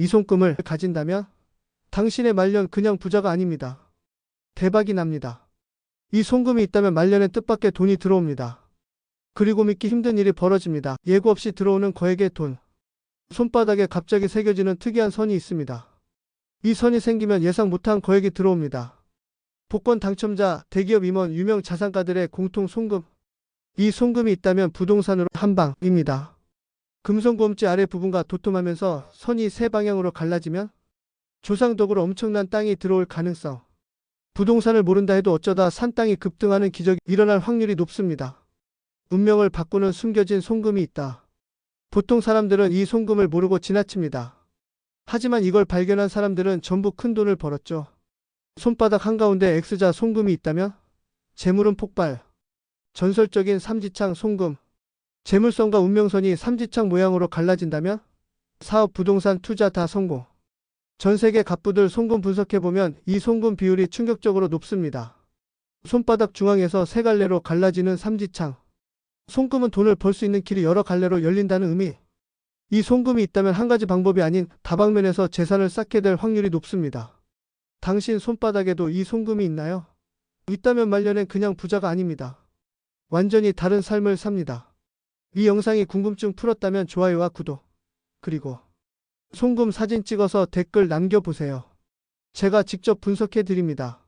이 손금을 가진다면 당신의 말년 그냥 부자가 아닙니다. 대박이 납니다. 이 송금이 있다면 말년엔 뜻밖의 돈이 들어옵니다. 그리고 믿기 힘든 일이 벌어집니다. 예고 없이 들어오는 거액의 돈. 손바닥에 갑자기 새겨지는 특이한 선이 있습니다. 이 선이 생기면 예상 못한 거액이 들어옵니다. 복권 당첨자, 대기업 임원, 유명 자산가들의 공통 송금. 이 송금이 있다면 부동산으로 한방입니다. 금성고음지 아래 부분과 도톰하면서 선이 세 방향으로 갈라지면 조상덕으로 엄청난 땅이 들어올 가능성. 부동산을 모른다 해도 어쩌다 산 땅이 급등하는 기적이 일어날 확률이 높습니다. 운명을 바꾸는 숨겨진 송금이 있다. 보통 사람들은 이 송금을 모르고 지나칩니다. 하지만 이걸 발견한 사람들은 전부 큰 돈을 벌었죠. 손바닥 한가운데 X자 송금이 있다면 재물은 폭발. 전설적인 삼지창 송금. 재물선과 운명선이 삼지창 모양으로 갈라진다면 사업, 부동산, 투자 다 성공. 전 세계 갑부들 송금 분석해보면 이 송금 비율이 충격적으로 높습니다. 손바닥 중앙에서 세 갈래로 갈라지는 삼지창. 송금은 돈을 벌 수 있는 길이 여러 갈래로 열린다는 의미. 이 송금이 있다면 한 가지 방법이 아닌 다방면에서 재산을 쌓게 될 확률이 높습니다. 당신 손바닥에도 이 송금이 있나요? 있다면 말년엔 그냥 부자가 아닙니다. 완전히 다른 삶을 삽니다. 이 영상이 궁금증 풀었다면 좋아요와 구독, 그리고 송금 사진 찍어서 댓글 남겨보세요. 제가 직접 분석해 드립니다.